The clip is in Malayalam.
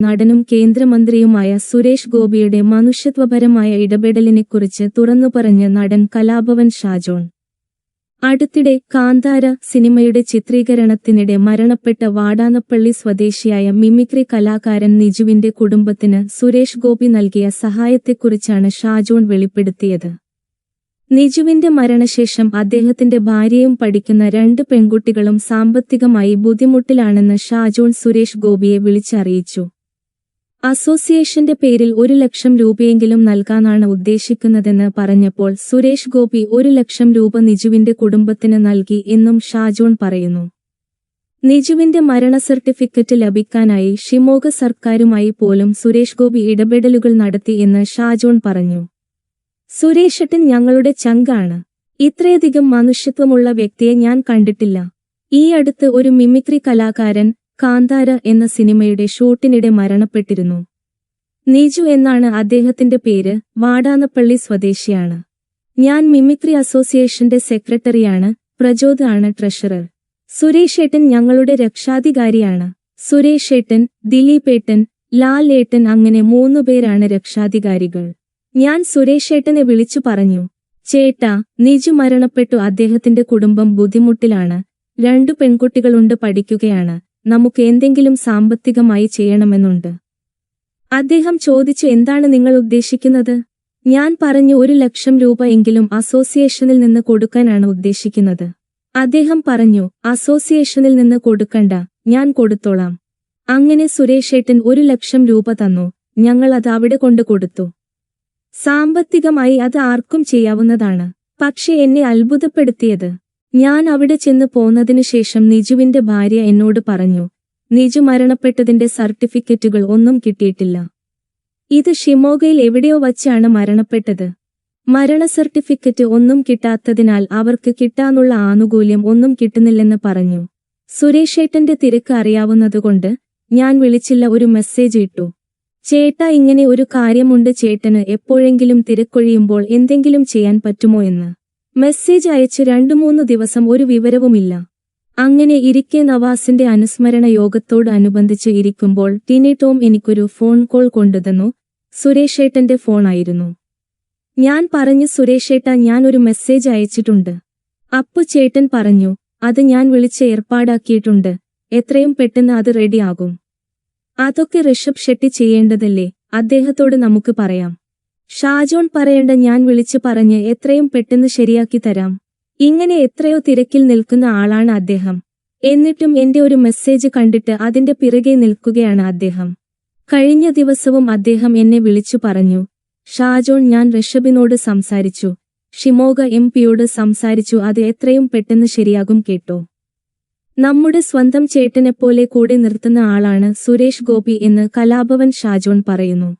നടനും കേന്ദ്രമന്ത്രിയുമായ സുരേഷ് ഗോപിയുടെ മനുഷ്യത്വപരമായ ഇടപെടലിനെക്കുറിച്ച് തുറന്നുപറഞ്ഞ് നടൻ കലാഭവൻ ഷാജോൺ. അടുത്തിടെ കാന്താര സിനിമയുടെ ചിത്രീകരണത്തിനിടെ മരണപ്പെട്ട വാടാനപ്പള്ളി സ്വദേശിയായ മിമിക്രി കലാകാരൻ നിജുവിന്റെ കുടുംബത്തിന് സുരേഷ് ഗോപി നൽകിയ സഹായത്തെക്കുറിച്ചാണ് ഷാജോൺ വെളിപ്പെടുത്തിയത്. നിജുവിന്റെ മരണശേഷം അദ്ദേഹത്തിന്റെ ഭാര്യയും പഠിക്കുന്ന രണ്ട് പെൺകുട്ടികളും സാമ്പത്തികമായി ബുദ്ധിമുട്ടിലാണെന്ന് ഷാജോൺ സുരേഷ് ഗോപിയെ വിളിച്ചറിയിച്ചു. അസോസിയേഷന്റെ പേരിൽ ഒരു ലക്ഷം രൂപയെങ്കിലും നൽകാനാണ് ഉദ്ദേശിക്കുന്നതെന്ന് പറഞ്ഞപ്പോൾ സുരേഷ് ഗോപി ഒരു ലക്ഷം രൂപ നിജുവിന്റെ കുടുംബത്തിന് നൽകി എന്നും ഷാജോൺ പറയുന്നു. നിജുവിന്റെ മരണ സർട്ടിഫിക്കറ്റ് ലഭിക്കാനായി ഷിമോഗ സർക്കാരുമായി പോലും സുരേഷ് ഗോപി ഇടപെടലുകൾ നടത്തി എന്ന് ഷാജോൺ പറഞ്ഞു. സുരേഷട്ടൻ ഞങ്ങളുടെ ചങ്കാണ്. ഇത്രയധികം മനുഷ്യത്വമുള്ള വ്യക്തിയെ ഞാൻ കണ്ടിട്ടില്ല. ഈ അടുത്ത് ഒരു മിമിക്രി കലാകാരൻ കാന്താര എന്ന സിനിമയുടെ ഷൂട്ടിനിടെ മരണപ്പെട്ടിരുന്നു. നീജു എന്നാണ് അദ്ദേഹത്തിന്റെ പേര് വാടാനപ്പള്ളി സ്വദേശിയാണ്. ഞാൻ മിമിക്രി അസോസിയേഷന്റെ സെക്രട്ടറിയാണ് പ്രചോദ് ആണ് ട്രഷറർ. സുരേഷ് ഏട്ടൻ ഞങ്ങളുടെ രക്ഷാധികാരിയാണ്. സുരേഷ് ഏട്ടൻ ദിലീപ് ഏട്ടൻ ലാൽ ഏട്ടൻ അങ്ങനെ മൂന്നുപേരാണ് രക്ഷാധികാരികൾ. ഞാൻ സുരേഷ് ഏട്ടനെ വിളിച്ചു പറഞ്ഞു ചേട്ടാ നിജു മരണപ്പെട്ടു. അദ്ദേഹത്തിന്റെ കുടുംബം ബുദ്ധിമുട്ടിലാണ്. രണ്ടു പെൺകുട്ടികളുണ്ട് പഠിക്കുകയാണ്. നമുക്ക് എന്തെങ്കിലും സാമ്പത്തികമായി ചെയ്യണമെന്നുണ്ട്. അദ്ദേഹം ചോദിച്ചു എന്താണ് നിങ്ങൾ ഉദ്ദേശിക്കുന്നത്? ഞാൻ പറഞ്ഞു ഒരു ലക്ഷം രൂപ എങ്കിലും അസോസിയേഷനിൽ നിന്ന് കൊടുക്കാനാണ് ഉദ്ദേശിക്കുന്നത്. അദ്ദേഹം പറഞ്ഞു അസോസിയേഷനിൽ നിന്ന് കൊടുക്കണ്ട ഞാൻ കൊടുത്തോളാം. അങ്ങനെ സുരേഷേട്ടൻ ഒരു ലക്ഷം രൂപ തന്നു. ഞങ്ങൾ അത് അവിടെ കൊണ്ട് കൊടുത്തു. സാമ്പത്തികമായി അത് ആർക്കും ചെയ്യാവുന്നതാണ്. പക്ഷെ എന്നെ അത്ഭുതപ്പെടുത്തിയത്. ഞാൻ അവിടെ ചെന്ന് പോന്നതിനു ശേഷം നിജുവിന്റെ ഭാര്യ എന്നോട് പറഞ്ഞു നിജു മരണപ്പെട്ടതിന്റെ സർട്ടിഫിക്കറ്റുകൾ ഒന്നും കിട്ടിയിട്ടില്ല. ഇത് ഷിമോഗയിൽ എവിടെയോ വച്ചാണ് മരണപ്പെട്ടത്. മരണ സർട്ടിഫിക്കറ്റ് ഒന്നും കിട്ടാത്തതിനാൽ അവർക്ക് കിട്ടാനുള്ള ആനുകൂല്യം ഒന്നും കിട്ടുന്നില്ലെന്ന് പറഞ്ഞു. സുരേഷേട്ടന്റെ തിരക്ക് അറിയാവുന്നതുകൊണ്ട് ഞാൻ വിളിച്ചില്ല ഒരു മെസ്സേജ് ഇട്ടു. ചേട്ട ഇങ്ങനെ ഒരു കാര്യമുണ്ട് ചേട്ടന് എപ്പോഴെങ്കിലും തിരക്കൊഴിയുമ്പോൾ എന്തെങ്കിലും ചെയ്യാൻ പറ്റുമോ എന്ന്. മെസ്സേജ് അയച്ച് രണ്ടു മൂന്ന് ദിവസം ഒരു വിവരവുമില്ല. അങ്ങനെ ഇരിക്കെ നവാസിന്റെ അനുസ്മരണ യോഗത്തോട് അനുബന്ധിച്ച് ഇരിക്കുമ്പോൾ ടിനി ടോം എനിക്കൊരു ഫോൺ കോൾ കൊണ്ടുതന്നു. സുരേഷേട്ടന്റെ ഫോണായിരുന്നു ഞാൻ പറഞ്ഞു സുരേഷേട്ട ഞാൻ ഒരു മെസ്സേജ് അയച്ചിട്ടുണ്ട്. അപ്പു ചേട്ടൻ പറഞ്ഞു അത് ഞാൻ വിളിച്ച് ഏർപ്പാടാക്കിയിട്ടുണ്ട്. എത്രയും പെട്ടെന്ന് അത് റെഡിയാകും. അതൊക്കെ ഋഷഭ് ഷെട്ടി ചെയ്യേണ്ടതല്ലേ? അദ്ദേഹത്തോട് നമുക്ക് പറയാം. ഷാജോൺ പറയേണ്ട ഞാൻ വിളിച്ചു പറഞ്ഞ് എത്രയും പെട്ടെന്ന് ശരിയാക്കി തരാം. ഇങ്ങനെ എത്രയോ തിരക്കിൽ നിൽക്കുന്ന ആളാണ് അദ്ദേഹം. എന്നിട്ടും എന്റെ ഒരു മെസ്സേജ് കണ്ടിട്ട് അതിന്റെ പിറകെ നിൽക്കുകയാണ് അദ്ദേഹം. കഴിഞ്ഞ ദിവസവും അദ്ദേഹം എന്നെ വിളിച്ചു പറഞ്ഞു. ഷാജോൺ ഞാൻ ഋഷഭിനോട് സംസാരിച്ചു. ഷിമോഗ എം പിയോട് സംസാരിച്ചു അത് എത്രയും പെട്ടെന്ന് ശരിയാകും കേട്ടോ. നമ്മുടെ സ്വന്തം ചേട്ടനെപ്പോലെ കൂടെ നിർത്തുന്ന ആളാണ് സുരേഷ് ഗോപി എന്ന് കലാഭവൻ ഷാജോൺ പറയുന്നു.